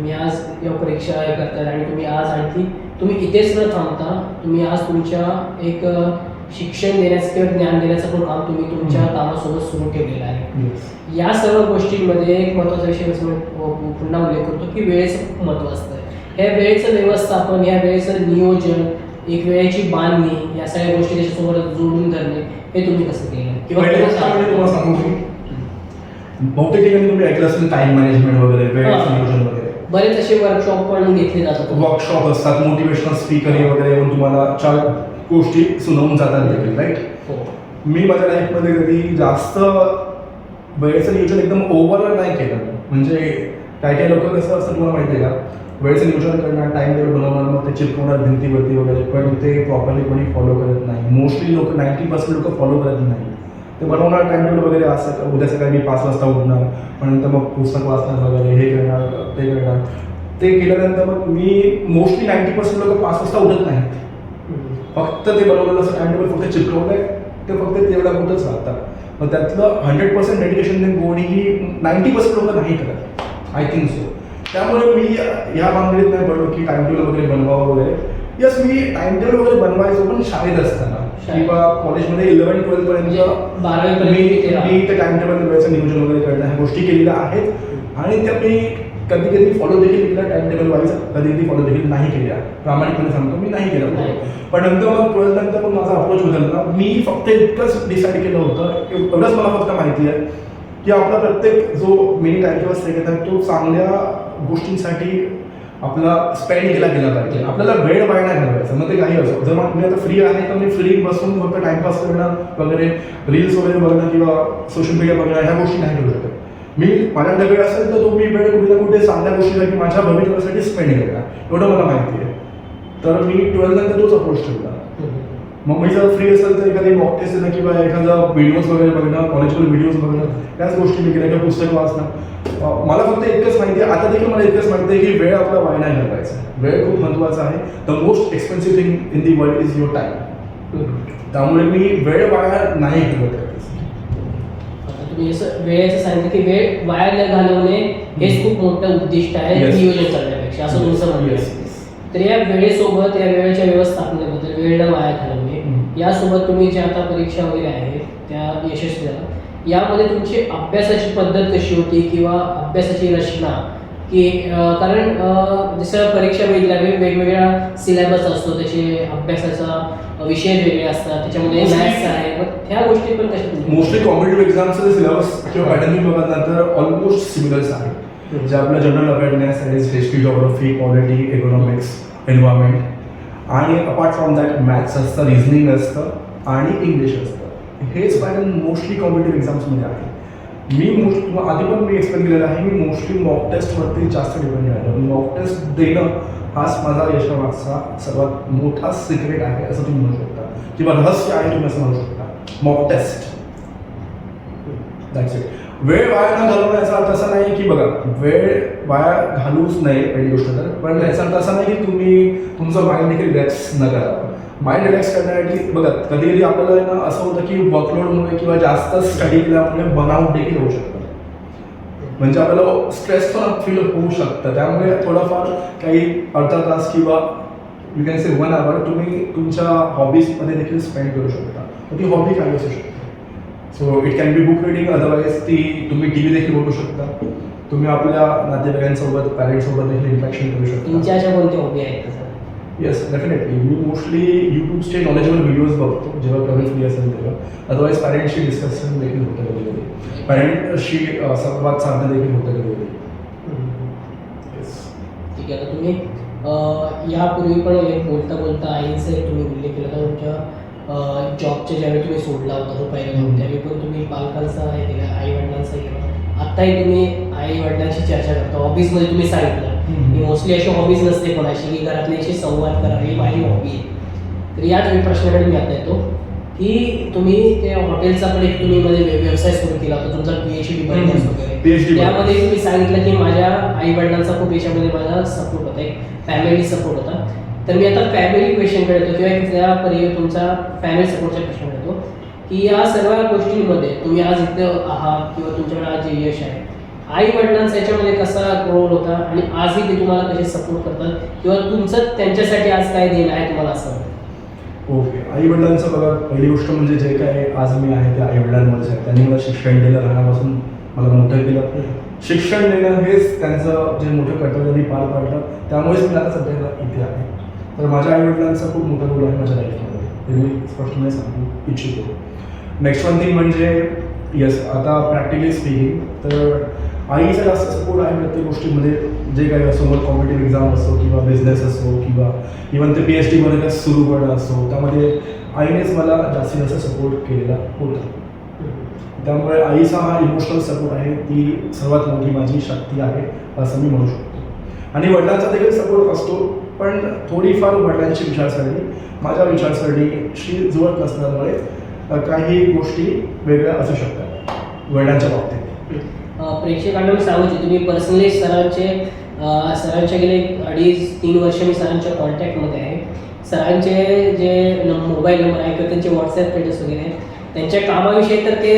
तुम्ही आज या परीक्षा हे करताय आणि तुम्ही आज आणखी तुम्ही इथेच न थांबता तुम्ही आज तुमच्या एक शिक्षण देण्याचं किंवा ज्ञान देण्याचं पण काम तुम्ही तुमच्या. कामासोबत सुरू ठेवलेलं आहे या सर्व गोष्टींमध्ये एक महत्त्वाचा विषय पुन्हा उल्लेख करतो की वेळेचं खूप महत्त्व असतं ह्या वेळेचं व्यवस्थापन या वेळेचं नियोजन एक वेळेची बांधणी या सगळ्या गोष्टी त्याच्यासोबत जोडून धरणे हे तुम्ही कसं केलं किंवा म्हणजे. बहुतेक ठिकाणी तुम्ही ऐकलं असेल टाइम मॅनेजमेंट वगैरे वेळेचं. नियोजन वगैरे बरेच असे वर्कशॉप पण घेतले जातात. वर्कशॉप असतात मोटिवेशनल स्पीकर वगैरे येऊन तुम्हाला चार गोष्टी सुनावून जातात देखील राईट हो. मी माझ्या लाईफमध्ये कधी जास्त वेळेचं नियोजन एकदम ओव्हर नाही केलं. म्हणजे काही काही लोक कसं असतं तुम्हाला माहिती आहे का? वेळेचं नियोजन करणार टाइम टेबल बनवणार मग ते चिपकवणार भिंतीवरती वगैरे पण ते प्रॉपरली कोणी फॉलो करत नाही. मोस्टली लोक नाईन्टी पर्सेंट लोक फॉलो करत नाही. ते बनवणार टाइम टेबल वगैरे असं उद्या सकाळी मी पाच वाजता उठणार नंतर मग पुस्तक वाचणार वगैरे हे करणार ते करणार. ते केल्यानंतर मग मी मोस्टली नाईन्टी पर्सेंट लोक पाच वाजता उठत नाहीत. फक्त ते बनवलेलं असं टाइम टेबल फक्त आहे ते फक्त तेवढ्या पुरतंच राहतात मग त्यातलं हंड्रेड पर्सेंट डेडिकेशन कोणी ही नाईन्टी पर्सेंट लोक नाही करत. आय थिंक सो त्यामुळे मी या बांगडीत नाही पडलो की टाइम टेबल वगैरे बनवावं वगैरे. यस मी टाइम टेबल वगैरे बनवायचो पण शाळेत असताना. किंवा कॉलेजमध्ये इलेव्हन ट्वेल्थ म्हणजे पर्यंत मी ते राहा. मी ते टाइम टेबल नियोजन वगैरे करणं ह्या गोष्टी केलेल्या आहेत आणि त्या मी कधी कधी फॉलो देखील केल्या टाइम टेबल वाईज कधी कधी फॉलो देखील नाही केल्या प्रामाणिकपणे सांगतो मी नाही केलं. पण नंतर मग ट्वेल्थ नंतर मग माझा अप्रोच बदलला मी फक्त इतकंच डिसाईड केलं होतं एवढंच मला फक्त माहिती आहे की आपला प्रत्येक जो मिनिट आहे किंवा सेकंड आहे तो चांगल्या गोष्टींसाठी आपला स्पेंड केला गेला पाहिजे. आपल्याला वेळ वाया नाही घालवायचा. मग ते काही असो. जर मग मी आता फ्री आहे तर मी फ्री बसून फक्त टाइमपास करणं वगैरे रील्स वगैरे बघणं किंवा सोशल मीडिया बघणं ह्या गोष्टी नाही करू शकत. मी माझ्याकडे वेळ असेल तर तो मी वेळ कुठे ना कुठे चांगल्या गोष्टीसाठी माझ्या भविष्यासाठी स्पेंड करणार. एवढं मला माहिती आहे. तर मी ट्वेल्थ नंतर तोच अप्रोच ठेवला. हम्म. मग मी जर फ्री असेल तर एखादी मॉक टेस्ट देणं किंवा एखादा व्हिडिओज वगैरे बघणं कॉलेजवर व्हिडिओज बघणं त्याच गोष्टी मी केल्या किंवा पुस्तक वाचणं मला फक्त इतकंच माहिती आहे आता देखील मला इतकंच माहिती आहे की वेळ आपला वाया नाही घालवायचा वेळ खूप महत्त्वाचा आहे the most expensive thing in the world is your time. त्यामुळे मी वेळ वाया नाही घालवत तुम्ही वेळेचं सांगितलं की वेळ वाया न घालवणे हेच खूप मोठं उद्दिष्ट आहे. नियोजन करण्यापेक्षा असं तुमचं म्हणणं. तर या वेळेसोबत या वेळेच्या व्यवस्थापनाबद्दल वेळ न वाया. यासोबत तुम्ही ज्या आता परीक्षा वगैरे आहेत त्या यशस्वी झाला यामध्ये तुमची अभ्यासाची पद्धत कशी होती किंवा अभ्यासाची रचना? की कारण जसं परीक्षा वेगळ्या वेग- वेगवेगळ्या सिलेबस असतो त्याचे अभ्यासाचा विषय वेगळे असतात त्याच्यामध्ये मॅथ्स आहे मग ह्या गोष्टी पण कशा मोस्टली कॉम्पिटेटिव्ह एक्झामचं सिलेबस किंवा पॅटर्न ना तर ऑलमोस्ट सिमिलर्स आहे. जे आपलं general awareness is history geography polity economics environment आणि अपार्ट फ्रॉम दॅट मॅथ्स असतं रिझनिंग असतं आणि इंग्लिश असतं. हेच पॅटर्न मोस्टली कॉम्पिटेटिव्ह एक्झाम्समध्ये आहे. मी मोस्ट आधी पण मी एक्सप्लेन केलेलं आहे मी मोस्टली मॉक टेस्टवरती जास्त डिपेंड आहे मॉक टेस्ट देणं हाच माझा यशामागचा सर्वात मोठा सिक्रेट आहे असं तुम्ही म्हणू शकता. किंवा रहस्य आहे तुम्ही असं म्हणू शकता. मॉक टेस्ट दॅट्स इट वेळ वाया न घालवणं याचा अर्थ असा नाही की बघा वेळ वाया घालूच नाही पहिली गोष्ट तर. पण याचा अर्थ असा नाही की तुम्ही तुमचं माइंड देखील रिलॅक्स न करा. माइंड रिलॅक्स करण्यासाठी बघा कधी कधी आपल्याला ना असं होतं की वर्कलोडमुळे किंवा जास्त स्टडी केल्यामुळे बर्नआउट देखील होऊ शकतो. म्हणजे आपल्याला स्ट्रेस पण फील होऊ शकतं. त्यामुळे थोडंफार काही अर्धा तास किंवा you can say one hour तुम्ही तुमच्या हॉबीजमध्ये देखील स्पेंड करू शकता. तर ती हॉबी काय असू शकते. So it can be book reading otherwise ती तुम्ही टी व्ही देखील बघू शकता. तुम्ही आपल्या नातेवाईकांसोबत पॅरेंट्ससोबत देखील इंटरॅक्शन करू शकता. तुमच्या अशा कोणत्या हॉबी आहेत येस डेफिनेटली मी मोस्टली यूट्यूबचे नॉलेजेबल व्हिडिओज बघतो जेव्हा कमी फ्री असेल तेव्हा. अदरवाईज पॅरेंट्सशी डिस्कशन देखील होतं कधी कधी. पॅरेंटशी संवाद साधणं देखील होतं कधी कधी. येस ठीक आहे तुम्ही यापूर्वी पण एक बोलता बोलता आईंचा तुम्ही उल्लेख केला तुमच्या जॉबच्या ज्यावेळी तुम्ही सोडला होता तो पहिला हम्म. त्यावेळी पण तुम्ही पालकांचा हे केला आई वडिलांचा हे केला आत्ताही तुम्ही आई वडिलांशी चर्चा करता ऑफिसमध्ये तुम्ही सांगितलं. की मोस्टली अशी हॉबीज नसते कोणाशी की घरातल्याशी संवाद करा ही माझी हॉबी आहे. तर याच मी प्रश्नाकडे मी आता येतो. की तुम्ही त्या हॉटेलचा पण एक तुम्ही मध्ये व्य- व्यवसाय सुरू केला होता तुमचा पी एच डी हम्म. वगैरे. त्यामध्ये तुम्ही सांगितलं की माझ्या आई वडिलांचा खूप याच्यामध्ये माझा सपोर्ट होता एक फॅमिली सपोर्ट होता. तर मी आता फॅमिली क्वेश्चनकडे येतो किंवा एक त्या तुमचा फॅमिली सपोर्टच्या प्रश्नाकडे येतो. की या सर्व गोष्टींमध्ये तुम्ही आज इथं आहात किंवा तुमच्याकडे आज जे यश आहे आई वडिलांचा याच्यामध्ये कसा रोल होता आणि आजही ते तुम्हाला कसे सपोर्ट करतात किंवा तुमचं त्यांच्यासाठी आज काय देणं आहे तुम्हाला असं ओके. आई वडिलांचं बघा पहिली गोष्ट म्हणजे जे काय आज मी आहे ते आई वडिलांमध्येच आहे. त्यांनी मला शिक्षण दिलं लहानापासून. मला मोठं केलं. शिक्षण देणं हेच त्यांचं जे मोठं कर्तव्य मी पार पाडलं. त्यामुळेच मला सध्या सध्याला इथे आहे. तर माझ्या आई वडिलांचा खूप मोठा रोल आहे माझ्या लाईफमध्ये हे मी स्पष्टपणे सांगू इच्छितो. नेक्स्ट वन थिंग म्हणजे येस आता प्रॅक्टिकली स्पीकिंग तर आईचा जास्त सपोर्ट आहे प्रत्येक गोष्टीमध्ये. जे काही असो मग कॉम्पिटेटिव्ह एक्झाम असो किंवा बिझनेस असो किंवा इवन ते पी एच डीमध्ये सुरू करणं असो त्यामध्ये आईनेच मला जास्तीत जास्त सपोर्ट केलेला होता. त्यामुळे आईचा हा इमोशनल सपोर्ट आहे ती सर्वात मोठी माझी शक्ती आहे असं मी म्हणू शकतो. आणि वडिलांचा देखील सपोर्ट असतो. पण थोडीफार वडिलांची विचारसरणी माझ्या विचारसरणीशी जुळत नसल्यामुळे काही गोष्टी वेगळ्या असू शकतात वडिलांच्या बाबतीत. प्रेक्षकांना मी सांगू इच्छितो मी पर्सनली सरांचे सरांच्या गेले अडीच तीन वर्ष मी सरांच्या कॉन्टॅक्टमध्ये आहे. सरांचे जे मोबाईल नंबर आहे किंवा त्यांचे व्हॉट्सॲप पेजेस वगैरे आहेत त्यांच्या कामाविषयी तर ते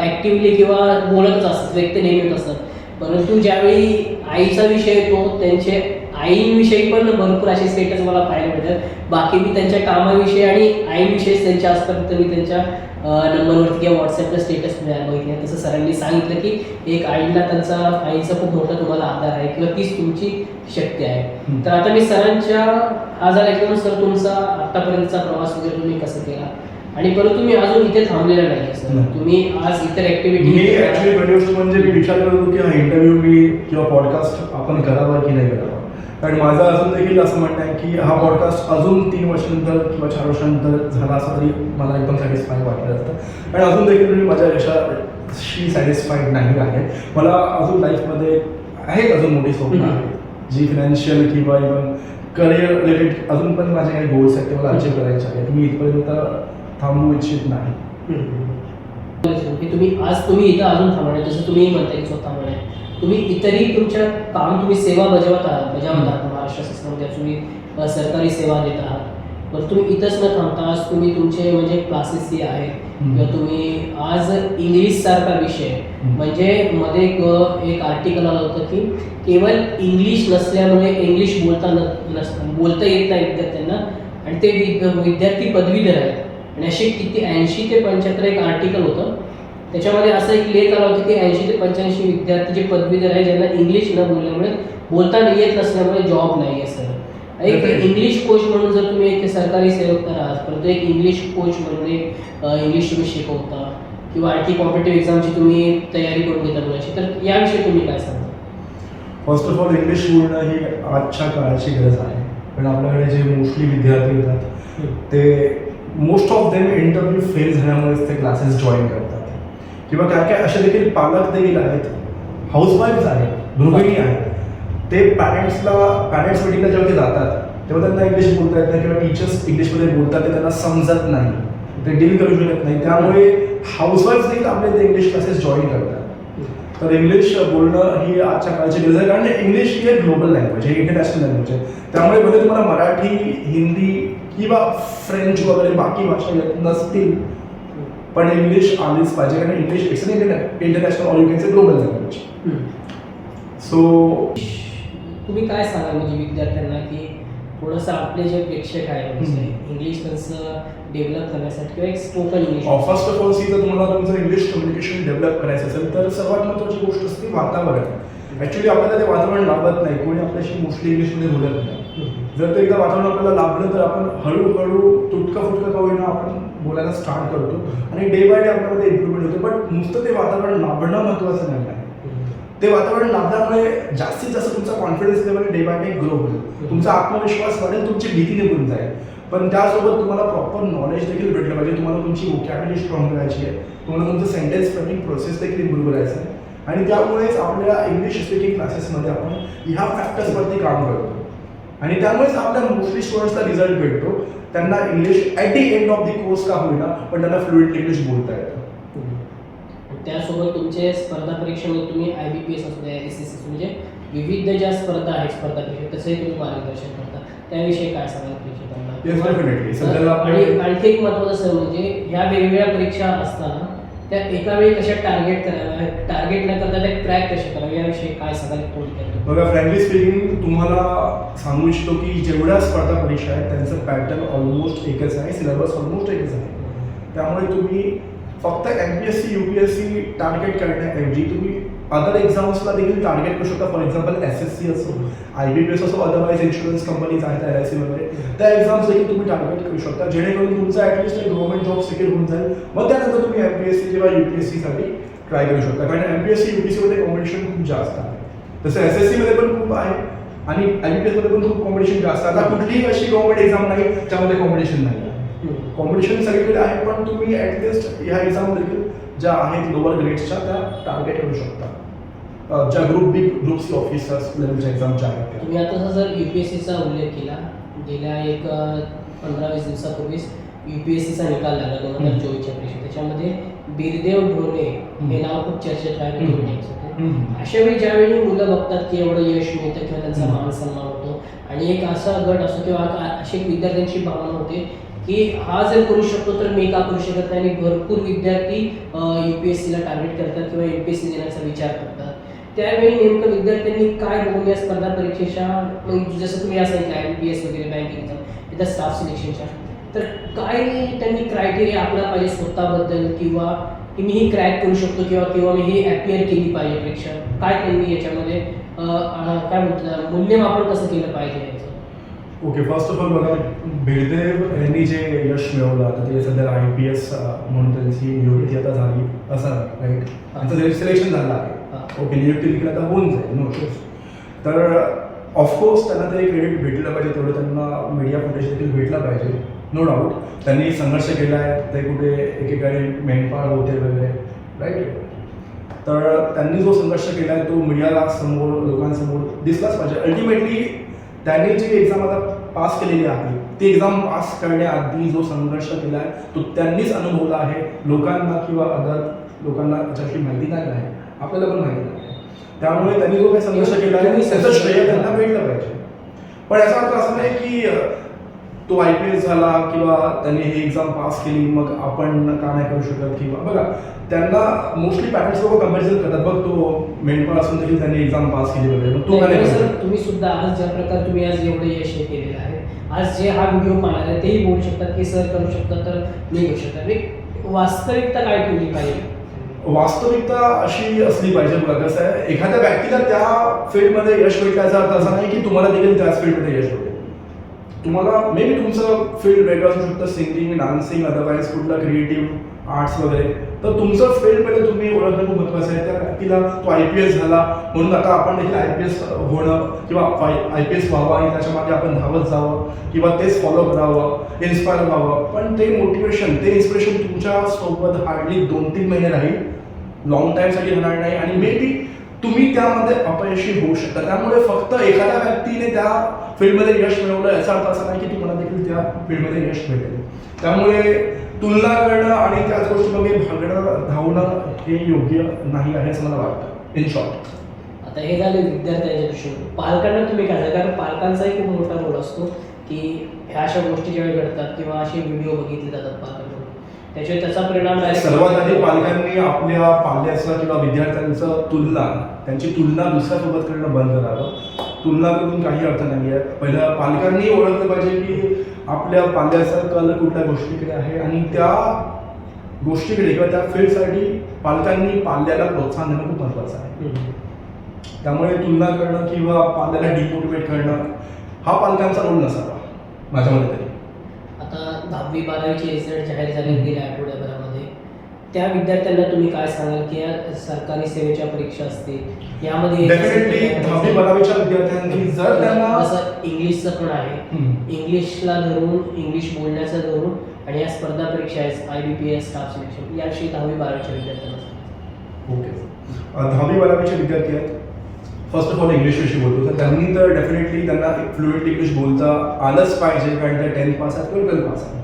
ॲक्टिव्हली किंवा बोलतच असतात व्यक्त नेहमीच असतात. परंतु ज्यावेळी आईचा विषय येतो त्यांचे आईंविषयी पण भरपूर असे स्टेटस मला पाहायला मिळतात. बाकी मी त्यांच्या कामाविषयी आणि आईंविषयीच त्यांच्या आजपर्यंत मी त्यांच्या नंबरवरती किंवा व्हॉट्सअपला स्टेटस बघितले. तसं सरांनी सांगितलं की एक आईला त्यांचा आईचा खूप मोठा तुम्हाला आधार आहे किंवा तीच तुमची शक्ती आहे. तर आता मी सरांच्या आजार ऐकून सर तुमचा आतापर्यंतचा प्रवास वगैरे तुम्ही कसा केला? आणि परंतु तुम्ही अजून इथे थांबलेला नाही सर. तुम्ही आज इतर मी ऍक्टिव्हिटी ऍक्च्युली पहिली गोष्ट म्हणजे मी विचार करत होतो की हा इंटरव्ह्यू मी किंवा पॉडकास्ट आपण करावा की नाही करावा? कारण माझं अजून देखील असं म्हणणं आहे की हा पॉडकास्ट अजून तीन वर्षानंतर किंवा चार वर्षानंतर झाला असं तरी मला एकदम सॅटिस्फाय वाटलं असतं. आणि अजून देखील मी माझ्या यशाशी सॅटिस्फाईड नाही आहे. मला अजून लाईफमध्ये आहेत अजून मोठी स्वप्न. आहेत जी फिनान्शियल किंवा इव्हन करिअर रिलेटेड अजून पण माझे काही गोल्स आहेत ते मला अचीव करायचे आहेत. मी इथपर्यंत थांबू इच्छित नाही. की तुम्ही आज तुम्ही इथं अजून थांबणार जसं तुम्ही म्हणताय की स्वतः तुम्ही इतरही तुमच्या काम तुम्ही सेवा बजावत आहात बजावत आहात. महाराष्ट्र शासनामध्ये तुम्ही सरकारी सेवा देत आहात. पण तुम्ही इथंच न थांबता आज तुम्ही तुमचे म्हणजे क्लासेसही आहेत हम्म. किंवा तुम्ही आज इंग्लिश सारखा विषय. म्हणजे मध्ये एक एक आर्टिकल आलं होतं की केवळ इंग्लिश नसल्यामुळे इंग्लिश बोलता न बोलता येत नाही विद्यार्थ्यांना. आणि ते विद- विद्यार्थी पदवीधर आहेत. आणि असे किती ऐंशी ते पंच्याहत्तर एक आर्टिकल होतं. त्याच्यामध्ये असं एक लेख आला होता की ऐंशी ते पंच्याऐंशी विद्यार्थी जे पदवीधर आहे ज्यांना इंग्लिश न बोलल्यामुळे बोलता येत नसल्यामुळे जॉब नाही आहे सर एक. इंग्लिश कोच म्हणून जर तुम्ही एक सरकारी सेवक तर आहात परंतु एक इंग्लिश कोच म्हणून एक इंग्लिश तुम्ही शिकवता किंवा आणखी कॉम्पिटेटिव्ह एक्झामची तुम्ही तयारी करून घेता मुलाची तर याविषयी तुम्ही काय सांगता? फर्स्ट ऑफ ऑल इंग्लिश बोलणं ही आजच्या काळाची गरज आहे. पण आपल्याकडे जे मोस्टली विद्यार्थी येतात ते most of them interview fail झाल्यामुळेच ते क्लासेस जॉईन करतात. किंवा काय काय असे देखील पालक देखील आहेत हाऊसवाईफ्स आहेत गृहिणी आहेत. ते पॅरेंट्सला पॅरेंट्स मिटिंगला जेव्हा ते जातात तेव्हा त्यांना इंग्लिश बोलता येत नाही किंवा टीचर्स इंग्लिशमध्ये बोलतात ते त्यांना समजत नाही. ते डील करू शकत नाही. त्यामुळे हाऊसवाईफ्स देखील आपले ते इंग्लिश क्लासेस जॉईन करतात. तर इंग्लिश बोलणं ही आजच्या काळाची गरज आहे कारण इंग्लिश ही एक ग्लोबल लँग्वेज आहे इंटरनॅशनल लँग्वेज आहे. त्यामुळे भले तुम्हाला मराठी हिंदी किंवा फ्रेंच वगैरे बाकी भाषा येत नसतील पण इंग्लिश आलीच पाहिजे. कारण English it's international or you global language so तुम्ही काय सांगाल म्हणजे विद्यार्थ्यांना की थोडंसं आपले जे प्रेक्षक आहे म्हणजे इंग्लिश त्यांचं डेव्हलप करण्यासाठी किंवा एक spoken English first of all see जर तुम्हाला तुमचं इंग्लिश कम्युनिकेशन डेव्हलप करायचं असेल तर सर्वात महत्त्वाची गोष्ट असते वातावरण. ॲक्च्युली आपल्याला ते वातावरण लाभत नाही. कोणी आपल्याशी मोस्टली इंग्लिशमध्ये बोलत नाही. जर ते एकदा वातावरण आपल्याला लाभलं तर आपण हळूहळू तुटकं फुटकं का होईना आपण बोलायला स्टार्ट करतो. आणि डे बाय डे आपल्यामध्ये इम्प्रूव्हमेंट होते. बट नुसतं ते वातावरण लाभणं महत्त्वाचं नाही आहे. ते वातावरण लाभल्यामुळे जास्तीत जास्त तुमचा confidence level day by day grow होईल. तुमचा आत्मविश्वास वाढेल तुमची भीती निघून जाईल. पण त्यासोबत तुम्हाला प्रॉपर नॉलेज देखील भेटलं पाहिजे. तुम्हाला तुमची वोकॅबलरी स्ट्रॉंग करायची आहे. तुम्हाला तुमचं सेंटेन्स फ्रेमिंग प्रोसेस देखील इम्प्रूव्ह करायचं आहे. आणि त्यामुळेच आपल्या इंग्लिश स्पीकिंग क्लासेसमध्ये आपण ह्या फॅक्टर्सवरती काम करतो. आणि त्यामुळेच आपल्या मोस्टली स्टुडंट्सला रिझल्ट भेटतो. त्यांना English at the end of the course का होईना पण त्यांना फ्लुएंट इंग्लिश बोलता येतं. त्यासोबत तुमचे स्पर्धा परीक्षेमध्ये तुम्ही आय बी पी एस असू द्या एस एस एस म्हणजे विविध ज्या स्पर्धा आहेत स्पर्धा परीक्षा त्याचंही तुम्ही मार्गदर्शन करता. त्याविषयी काय सांगाल. प्रेक्षकांना आणि आणखी एक महत्वाचं सर म्हणजे ह्या वेगवेगळ्या परीक्षा असताना त्या एका वेळी कशा टार्गेट कराव्या टार्गेट न करता त्या ट्रॅक कशा कराव्या याविषयी काय सांगाल कोण बघा फ्रँकली स्पीकिंग तुम्हाला सांगू इच्छितो की जेवढ्या स्पर्धा परीक्षा आहेत त्यांचं पॅटर्न ऑलमोस्ट एकच आहे सिलेबस ऑलमोस्ट एकच आहे. त्यामुळे तुम्ही फक्त M P S C U P S C target करण्याऐवजी तुम्ही अदर एक्झाम्सला देखील टार्गेट करू शकता. For example S S C असो आय बी पी एस असो अदरवाईज इन्शुरन्स कंपनीज आहेत एल आय सी वगैरे. त्या एक्झाम्स देखील तुम्ही टार्गेट करू शकता. जेणेकरून तुमचं ॲटलिस्ट एक गव्हर्मेंट जॉब सिक्युअर होऊन जाईल. मग त्यानंतर तुम्ही एम पी एस सी किंवा यू पी एस सीसाठी ट्राय करू शकता. कारण M P S C U P सीमध्ये कॉम्पिटिशन खूप जास्त आहे. तसं एस एस सीमध्ये पण खूप आहे आणि आय पी एसमध्ये पण खूप कॉम्पिटिशन जास्त आहे. आता कुठलीही अशी गव्हर्मेंट एक्झाम नाही ज्यामध्ये कॉम्पिटिशन नाही कॉम्पिटिशन सगळीकडे आहे पण तुम्ही ॲटलिस्ट ह्या एक्झाम देखील ज्या आहेत लोअर ग्रेड्सच्या त्या टार्गेट करू शकता ज्या group B group C officers लेवलच्या exam ज्या आहेत त्या. तुम्ही आता जर यू पी एस सीचा उल्लेख केला गेल्या एक पंधरा वीस दिवसापूर्वीच यू पी एस सीचा निकाल लागला दोन हजार. चोवीसच्या परीक्षेत त्याच्यामध्ये बिरदेव ढोणे हे. नाव खूप चर्चेत राहिलं. हम्म. अशा वेळी ज्यावेळी मुलं बघतात की एवढं यश मिळतं किंवा त्यांचा. मान सन्मान होतो आणि एक असा गट असतो किंवा अशी विद्यार्थ्यांची भावना होते की हा जर करू शकतो तर मी का करू शकत नाही? आणि भरपूर विद्यार्थी यू पी एस सीला टार्गेट करतात किंवा यू पी एस सी देण्याचा विचार करतात. त्यावेळी नेमकं विद्यार्थ्यांनी काय बघून या स्पर्धा परीक्षेच्या मग जसं तुम्ही या काय एम पी एस वगैरे बँकिंगचा इथं स्टाफ सिलेक्शनच्या तर काय त्यांनी क्रायटेरिया आपला पाहिजे स्वतःबद्दल किंवा की मी ही क्रॅक करू शकतो किंवा किंवा मी ही अपियर केली पाहिजे परीक्षा काय त्यांनी याच्यामध्ये काय म्हणतात मूल्यमापन कसं केलं पाहिजे याचं? ओके फर्स्ट ऑफ ऑल बघा भिडदेव यांनी जे यश मिळवलं आता ते सध्या आय पी एस म्हणून त्यांची नियुक्ती आता झाली असं राईट त्यांचं सिलेक्शन झालं. आहे. ओके नियुक्ती देखील आता होऊन जाईल नो तर ऑफकोर्स त्यांना ते क्रेडिट भेटलं पाहिजे तेवढं त्यांना मीडिया फुटेज देखील भेटला पाहिजे नो डाऊट त्यांनी संघर्ष केला आहे ते कुठे एकेकाळी मेंढपाळ होते वगैरे राईट तर त्यांनी जो संघर्ष केला आहे तो मीडियाला समोर लोकांसमोर दिसलाच पाहिजे. अल्टिमेटली त्यांनी जी एक्झाम आता पास केलेली आहे. ती एक्झाम पास करण्याआधी जो संघर्ष केला आहे तो त्यांनीच अनुभवला आहे. लोकांना किंवा अदर लोकांना त्याच्याशी माहिती नाही आहे आपल्याला पण माहिती नाही त्यामुळे त्यांनी जो काही संघर्ष केला आहे त्याचं श्रेय त्यांना भेटलं पाहिजे. पण याचा अर्थ असा नाही की तो आय पी एस झाला किंवा त्यांनी ही एक्झाम पास केली मग आपण का नाही करू शकत? किंवा बघा त्यांना मोस्टली पॅरेंट्स लोक कंपॅरिझन करतात. बघ तो मेंढपाळ असून देखील त्यांनी एक्झाम पास केली वगैरे. मग तो नाही सर? तुम्ही सुद्धा आज ज्या प्रकारे तुम्ही आज एवढं यश हे केलेलं आहे आज जे हा व्हिडिओ पाहणार आहे तेही बोलू शकतात की सर करू शकतात तर मी करू शकतात. एक वास्तविकता काय ठेवली पाहिजे? वास्तविकता अशी असली पाहिजे बघा कसं आहे एखाद्या व्यक्तीला त्या फील्डमध्ये यश भेटल्याचा अर्थ असा नाही की तुम्हाला देखील त्याच फील्डमध्ये यश भेटेल. तुम्हाला मे बी तुमचं फील्ड वेगळं असू शकतं सिंगिंग डान्सिंग अदरवाईज कुठलं क्रिएटिव्ह आर्ट्स वगैरे. तर तुमचं फील्ड पहिले तुम्ही ओळखणं खूप महत्त्वाचं आहे. त्या व्यक्तीला तो आय पी एस झाला म्हणून आता आपण देखील आय पी एस होणं किंवा आय पी एस व्हावं आणि त्याच्यामागे आपण धावत जावं किंवा तेच फॉलो करावं इन्स्पायर व्हावं. पण ते मोटिवेशन ते इन्स्पिरेशन तुमच्यासोबत हार्डली दोन तीन महिने राहील. लॉंग टाईमसाठी राहणार नाही. आणि मे बी तुम्ही त्यामध्ये अपयशी होऊ शकता. त्यामुळे फक्त एखाद्या व्यक्तीने त्या फील्डमध्ये यश मिळवलं याचा अर्थ असा नाही की तुम्हाला देखील त्या फील्डमध्ये यश मिळेल. त्यामुळे तुलना करणं आणि त्याच गोष्टीमध्ये भागणं धावणं हे योग्य नाही आहे असं मला वाटतं. इन शॉर्ट आता हे झाले विद्यार्थ्यांच्या दृष्टीने. पालकांना तुम्ही काय कारण पालकांचाही खूप मोठा रोल असतो की ह्या अशा गोष्टी ज्यावेळी घडतात किंवा असे व्हिडिओ बघितले जातात पालकांकडून. त्याच्यावर त्याचा परिणाम सर्वात आधी पालकांनी आपल्या पाल्याचं किंवा विद्यार्थ्यांचं तुलना त्यांची तुलना दुसऱ्यासोबत करणं बंद करावं. तुलना करून काही अर्थ नाही आहे. पहिलं पालकांनी ओळखलं पाहिजे की आपल्या पाल्याचा कल कुठल्या गोष्टीकडे आहे आणि त्या गोष्टीकडे किंवा त्या फील्डसाठी पालकांनी पाल्याला प्रोत्साहन देणं खूप महत्त्वाचं आहे. त्यामुळे तुलना करणं किंवा पाल्याला डिमोटिवेट करणं हा पालकांचा रोल नसावा माझ्या मते दहावी बारावीचे रिझल्ट जाहीर झाले गेल्या आठवड्याभरामध्ये. त्या विद्यार्थ्यांना तुम्ही काय सांगाल की या सरकारी सेवेच्या परीक्षा असतील? यामध्ये डेफिनेटली दहावी बारावीच्या विद्यार्थ्यांनी जर त्यांना जसं इंग्लिशचं पण आहे. इंग्लिशला धरून इंग्लिश बोलण्याचं धरून आणि या स्पर्धा परीक्षा आहेत I B P S staff selection याविषयी दहावी बारावीच्या विद्यार्थ्यांना. ओके. दहावी बारावीचे विद्यार्थी आहेत. फर्स्ट ऑफ ऑल इंग्लिशविषयी बोलतो. तर त्यांनी तर डेफिनेटली त्यांना फ्लुएंट इंग्लिश बोलता आलंच पाहिजे कारण ते टेन्थ पास आहेत किंवा ट्वेल्थ पास आहेत.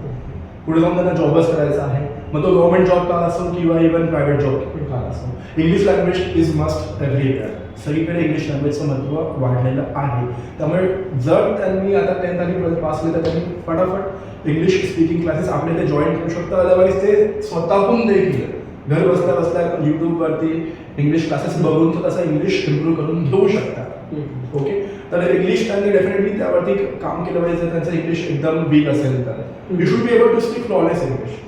पुढे जाऊन त्यांना जॉबच करायचा आहे. मग तो गव्हर्नमेंट जॉब का असो किंवा इव्हन प्रायव्हेट जॉब का असो English language is must everywhere सगळीकडे इंग्लिश लँग्वेजचं महत्त्व वाढलेलं आहे. त्यामुळे जर त्यांनी आता टेन्थ आणि ट्वेल्थ पास केलं तर त्यांनी फटाफट इंग्लिश स्पीकिंग क्लासेस आपल्या ते जॉईन करू शकतात अदरवाईज ते स्वतःहून देखील घर बसल्या बसल्या यूट्यूबवरती इंग्लिश क्लासेस बघून तो तसा इंग्लिश इम्प्रूव्ह करून घेऊ शकता. ओके तर इंग्लिश त्यांनी डेफिनेटली त्यावरती काम केलं पाहिजे. जर त्यांचं इंग्लिश एकदम वीक असेल तर. You should be able to speak flawless English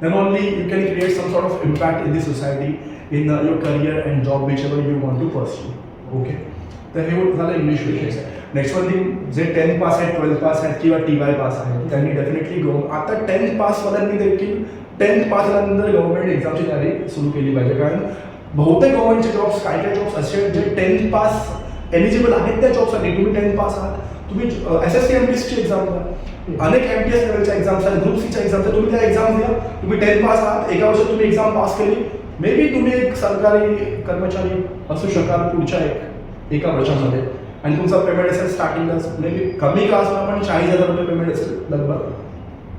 then only you can create some sort of impact in the society in uh, your career and job whichever you want to pursue. Okay? तर हे झालं English विषय. Next one thing जे tenth pass आहेत twelfth pass आहेत किंवा T Y pass आहेत त्यांनी डेफिनेटली गो आता टेन्थ पासवाल्यांनी देखील टेन्थ पास झाल्यानंतर गव्हर्नमेंट एक्झामची तयारी सुरू केली पाहिजे. कारण बहुतेक गव्हर्नमेंटचे जॉब्स काय काय जॉब्स असे जे टेन्थ पास एलिजिबल आहेत त्या जॉबसाठी तुम्ही टेन्थ पास आहात. तुम्ही S S C M P एसची एक्झाम द्या अनेक एम पी एस लेवलच्या एक्झाम्स आहेत ग्रुप सीच्या एक्झाम्स आहेत. तुम्ही त्या एक्झाम द्या तुम्ही टेन्थ पास आहात. एका वर्षात तुम्ही एक्झाम पास केली. मे बी तुम्ही एक सरकारी कर्मचारी असू शकाल पुढच्या एक एका वर्षामध्ये. आणि तुमचा पेमेंट असेल स्टार्टिंगला मे बी कमी का असणार पण चाळीस हजार रुपये पेमेंट असेल लगभग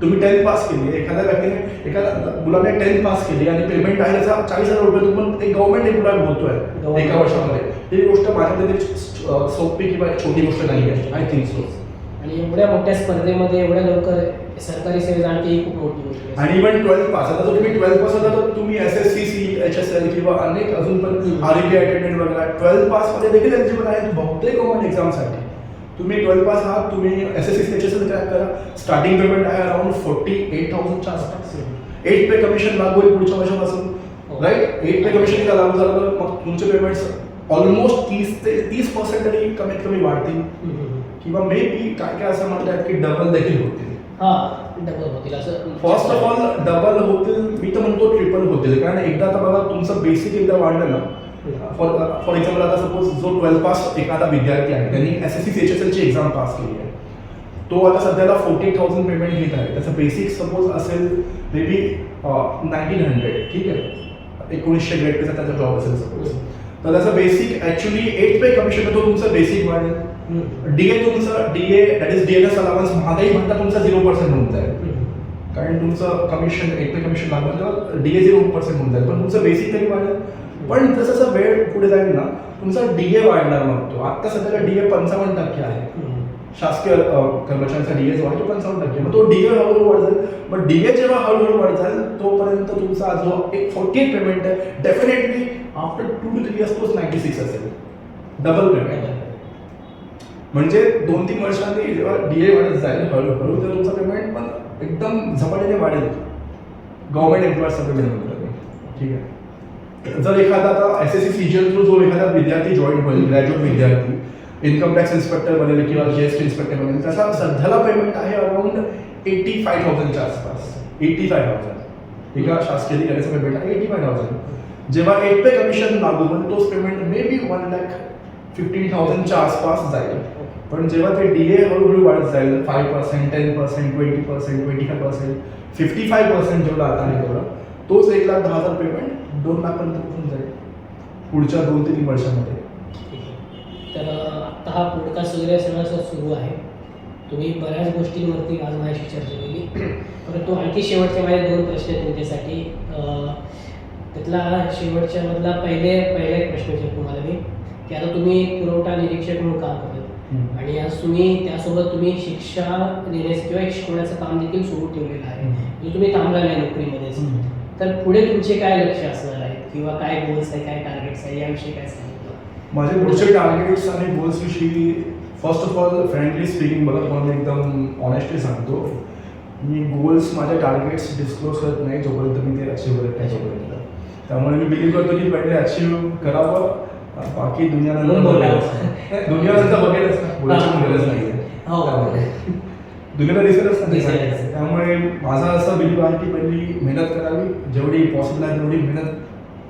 तुम्ही टेन्थ पास केली. एखाद्या व्यक्तीने एखाद्या मुलाने टेन्थ पास केली आणि पेमेंट आहे त्याचा चाळीस हजार रुपये तुम्ही एक गव्हर्नमेंट एम्प्लॉय होतोय एका वर्षामध्ये. ही गोष्ट अं, सोपी किंवा छोटी गोष्ट नाही आहे. आय थिंक सो आणि एवढ्या मोठ्या स्पर्धेमध्ये एवढ्या लवकर सरकारी सेवेत आणखी खूप मोठी गोष्ट आहे. आणि इव्हन ट्वेल्थ पास आता जर तुम्ही ट्वेल्थ पास होता तर तुम्ही S S C C H S L किंवा अनेक अजून पण. आर बी अटेंडंट वगैरे ट्वेल्थ पासमध्ये देखील एलिजिबल आहेत बहुतेक गव्हर्मेंट एक्झामसाठी तुम्ही ट्वेल्थ पास आहात तुम्ही S S C C H S L crack करा स्टार्टिंग पेमेंट आहे अराउंड फोर्टी एट थाउजंडच्या आसपास. एट पे कमिशन लागू होईल पुढच्या वर्षापासून. राईट एट पे कमिशन जर लागू झालं तर मग तुमचे पेमेंट्स ऑलमोस्ट तीस ते तीस पर्सेंट तरी कमीत कमी वाढतील. किंवा मे बी काय काय असं म्हणतात की डबल देखील होतील. हा डबल होतील असं फर्स्ट ऑफ ऑल डबल होतील मी तर म्हणतो ट्रिपल होतील. कारण एकदा आता बघा तुमचं बेसिक एकदा वाढलं ना फॉर फॉर एक्झाम्पल आता सपोज जो ट्वेल्थ पास एखादा विद्यार्थी आहे त्यांनी S S C C H S एलची exam pass केली आहे. तो आता सध्याला फोर्टी थाउजंड पेमेंट घेत आहे. त्याचं बेसिक सपोज असेल मे बी नाईन्टीन हंड्रेड ठीक आहे? एकोणीसशे ग्रेड पेचा त्याचा जॉब असेल सपोज तर त्याचं basic actually eight pay commission तो तुमचं बेसिक वाढेल हम्म. डीए तुमचं DA that is dearness allowance महागाई म्हणता तुमचा झिरो पर्सेंट होऊन जाईल. कारण तुमचं कमिशन एक पे कमिशन लागलं तर डीए झिरो पर्सेंट होऊन जाईल. पण तुमचं बेसिक तरी वाढेल पण जसं जसं वेळ पुढे जाईल ना तुमचा डीए वाढणार मग तो. आता सध्याला डीए पंचावन्न टक्के आहे. शासकीय कर्मचाऱ्यांचा डीए जो आहे तो पंचावन्न टक्के. मग तो डीए हळूहळू वाढ जाईल. मग डीए जेव्हा हळूहळू वाढ जाईल तोपर्यंत तुमचा जो एक फोर्टी एट पेमेंट आहे definitely after two two three years तोच नाईन्टी सिक्स असेल. डबल पेमेंट म्हणजे दोन तीन वर्षांनी जेव्हा डीए वाढत जाईल हळूहळू तर तुमचं पेमेंट पण एकदम झपाट्याने वाढेल. गव्हर्नमेंट एम्प्लॉयजचं पेमेंट ठीक आहे. जर एखादा आता S S C C G through जो एखादा विद्यार्थी जॉईन होईल ग्रॅज्युएट विद्यार्थी इन्कम टॅक्स इन्स्पेक्टर बनेल किंवा जी एस टी इन्स्पेक्टर बनेल त्याचा सध्याला पेमेंट आहे अराउंड एटी फाय थाउजंडच्या आसपास. एटी फाय थाउजंड एका शासकीय अधिकाऱ्याचा पेमेंट आहे एटी फाय थाउजंड जेव्हा एट पे कमिशन लागू होईल तोच payment may be one lakh fifteen थाउजंडच्या आसपास जाईल. पण जेव्हा ते डी ए हळूहळू वाढत जाईल five percent ten percent twenty percent twenty five percent fifty five percent जेवढा आता आहे तेवढा तोच एक लाख दहा हजार पेमेंट दोन लाखपर्यंत पोहोचून जाईल. पुढच्या दोन ते तीन वर्षामध्ये. ठीक आहे. तर अं, आता हा पॉडकास्ट वगैरे सगळं सुरू आहे. तुम्ही बऱ्याच गोष्टींवरती आज माझ्याशी चर्चा केली. परंतु आणखी शेवटचे माझे दोन प्रश्न आहेत तुमच्यासाठी. त्यातला शेवटच्या मधला पहिले पहिला एक प्रश्न विचारतो तुम्हाला मी. की आता तुम्ही पुरवठा निरीक्षक म्हणून काम करतात. आणि आज तुम्ही त्यासोबत तुम्ही शिक्षा देण्याचं किंवा शिकवण्याचं काम देखील सुरू ठेवलेलं आहे. म्हणजे तुम्ही थांबलेलं आहे नोकरीमध्येच. तर पुढे तुमचे काय लक्ष असणार आहेत? किंवा काय गोल्स आहे काय टार्गेट्स आहे? याविषयी काय सांगितलं? माझे पुढचे टार्गेट्स आणि गोल्स विषयी first of all frankly speaking बघा तुम्हाला मी एकदम ऑनेस्टली सांगतो. मी गोल्स माझे टार्गेट्स डिस्क्लोज करत नाही जोपर्यंत मी ते अचीव करत नाही तोपर्यंत त्यामुळे मी बिलीव्ह करतो की पहिले अचीव करावं बाकी दुनिया. दुनिया नंतर बघेलच ना. बोलायची नाही हो. दुनियाला दिसेलच ना ते दिसेलच. काय. त्यामुळे माझा असा बिलीव्ह आहे की पहिली मेहनत करावी जेवढी पॉसिबल आहे तेवढी मेहनत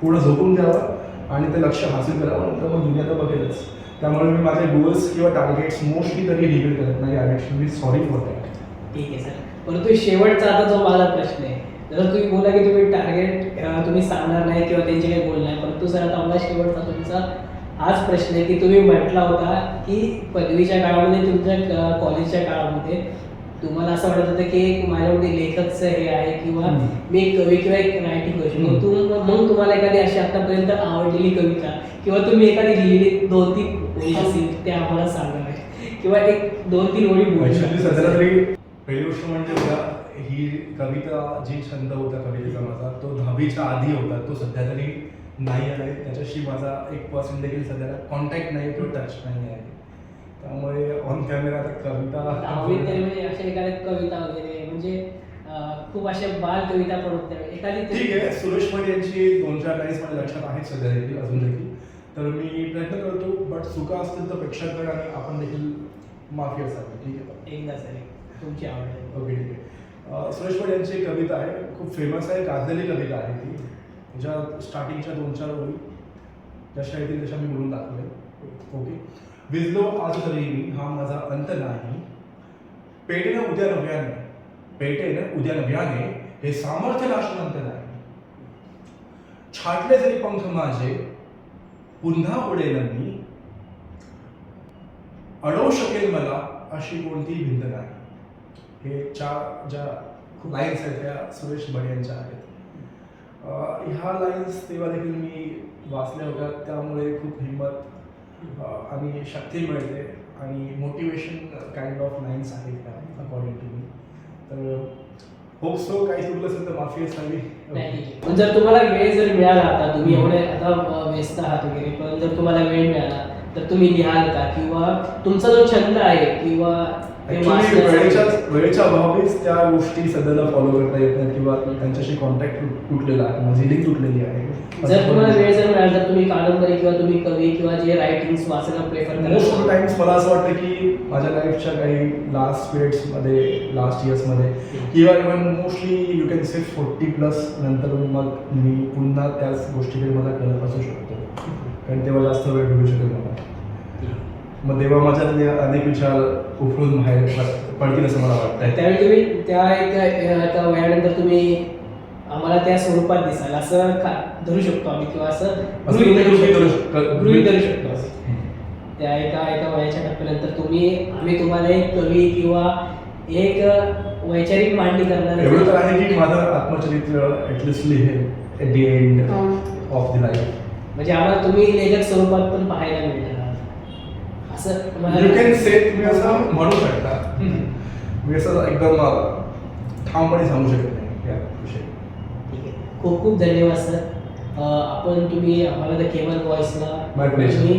पूर्ण झोपून द्यावं आणि ते लक्ष हासिल करावं. नंतर मग दुनिया तर बघेलच. त्यामुळे मी माझे गोल्स किंवा टार्गेट्स मोस्टली तरी रिव्हील करत नाही. I actually sorry for that ठीक आहे सर. परंतु शेवटचा आता जो माझा प्रश्न आहे जर तुम्ही बोला की तुम्ही टार्गेट तुम्ही सांगणार नाही किंवा त्यांचे काही बोल नाही. परंतु सर आता माझा शेवटचा तुमचा हाच प्रश्न आहे की तुम्ही म्हटला होता की पदवीच्या काळामध्ये तुमच्या कॉलेजच्या काळामध्ये तुम्हाला असं वाटत होतं की एक माझ्यामध्ये लेखकचं हे आहे किंवा. मी एक कवी किंवा एक रायटिंग करू. तुम मग तुम्हाला एखादी अशी आतापर्यंत आवडलेली कविता किंवा तुम्ही एखादी लिहिलेली दोन तीन ओळी असतील ते आम्हाला सांगावे किंवा एक दोन तीन ओळी बोलू. सध्याला पहिली गोष्ट म्हणजे ही कविता जी छंद होता कवितेचा माझा तो दहावीच्या आधी होता तो सध्या तरी नाही आहे त्याच्याशी माझा एक पर्सेंट देखील सध्या कॉन्टॅक्ट नाही किंवा टच नाही आहे कॅमेरा आता दहावीत तरी कविता म्हणजे अशा एखाद्या कविता वगैरे म्हणजे खूप अशा बाल कविता पण होत्या. एखादी ठीक आहे. सुरेश भट यांची दोन चार लाईन्स माझ्या लक्षात आहेत सध्या देखील अजून देखील. तर मी प्रयत्न करतो बट चुका असतील तर प्रेक्षक आणि आपण देखील माफी असावी. ठीक आहे? एकदा तरी तुमची आवड आहे. ओके ठीक आहे. सुरेश भट यांची एक कविता आहे. खूप फेमस आहे गाजलेली कविता आहे ती. ज्या स्टार्टिंगच्या दोन चार ओळी जशा येतील तशा मी बोलून दाखवले ओके? विजलो आज तरी मी हा माझा अंत नाही. पेटेनं उद्या नव्याने पेटेनं उद्या नव्याने हे सामर्थ्य नाशवंत नाही. छाटले जरी पंख माझे पुन्हा उडेल मी. अडवू शकेल मला अशी कोणतीही भिंत नाही. हे चार ज्या लाईन्स आहेत त्या सुरेश बड यांच्या आहेत ह्या लाईन्स तेव्हा देखील मी वाचल्या होत्या त्यामुळे खूप हिंमत आणि शक्ती मिळते. आणि मोटिवेशन काइंड ऑफ लाईन्स आहेत त्या अकॉर्डिंग टू मी तर होप सो काही चुकलं असेल तर माफी असावी. पण जर तुम्हाला वेळ जर मिळाला आता तुम्ही एवढे आता व्यस्त आहात वगैरे पण जर तुम्हाला वेळ मिळाला तर तुम्ही लिहाल का? किंवा तुमचा जो छंद आहे किंवा वेळेच्या वेळेच्या अभावीच त्या गोष्टी सध्याला फॉलो करता येत नाही किंवा त्यांच्याशी कॉन्टॅक्ट तुटलेला आहे माझी लिंक तुटलेली आहे. जर तुम्हाला वेळ जर मिळाला तर तुम्ही कादंबरी किंवा तुम्ही कवी जे रायटिंग वाचायला प्रेफर मोस्ट ऑफ टाइम्स मला असं वाटतं की माझ्या लाईफच्या काही लास्ट पिरियड्समध्ये लास्ट इयर्समध्ये किंवा even mostly you can say forty plus नंतर मग मी पुन्हा त्याच गोष्टीकडे मला कळत असू शकतो. कारण तेव्हा जास्त वेळ भेटू शकेल मला मग तेव्हा माझ्यातले अनेक विचार उफळून बाहेर पड- पडतील असं मला वाटतंय. त्यावेळी तुम्ही त्या वयानंतर तुम्ही आम्हाला त्या स्वरूपात दिसाल असं धरू शकतो आम्ही किंवा असं गृहीत धरू शकतो. शकतो. गृहीत धरू शकतो. हम्म. त्या एका एका वयाच्या टप्प्यानंतर तुम्ही आम्ही तुम्हाला एक कवी किंवा एक वैचारिक मांडणी करणार एवढं तर आहे की माझं आत्मचरित्र at least लिहेल at the end of the life म्हणजे आम्हाला तुम्ही लेखक स्वरूपात पण पाहायला मिळणार. असं मला- यू कॅन से तुम्ही असं म्हणू शकता. मी असं एकदम ठामपणे सांगू शकत नाही या विषयी. खूप खूप धन्यवाद सर. आपण तुम्ही आम्हाला द केबल व्हॉइसला. तुम्ही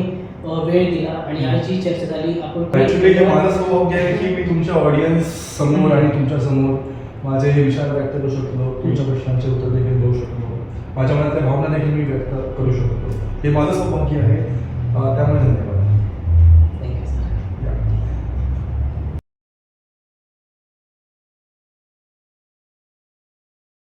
वेळ दिला आणि आज जी चर्चा झाली. आपण ऍक्च्युली हे माझं सौभाग्य आहे की मी तुमच्या ऑडियन्स समोर आणि तुमच्यासमोर माझे हे विचार व्यक्त करू शकलो तुमच्या प्रश्नांचे उत्तर देखील देऊ शकलो. माझ्या मनातल्या भावना देखील मी व्यक्त करू शकतो हे माझं सौभाग्य आहे. त्यामुळे धन्यवाद.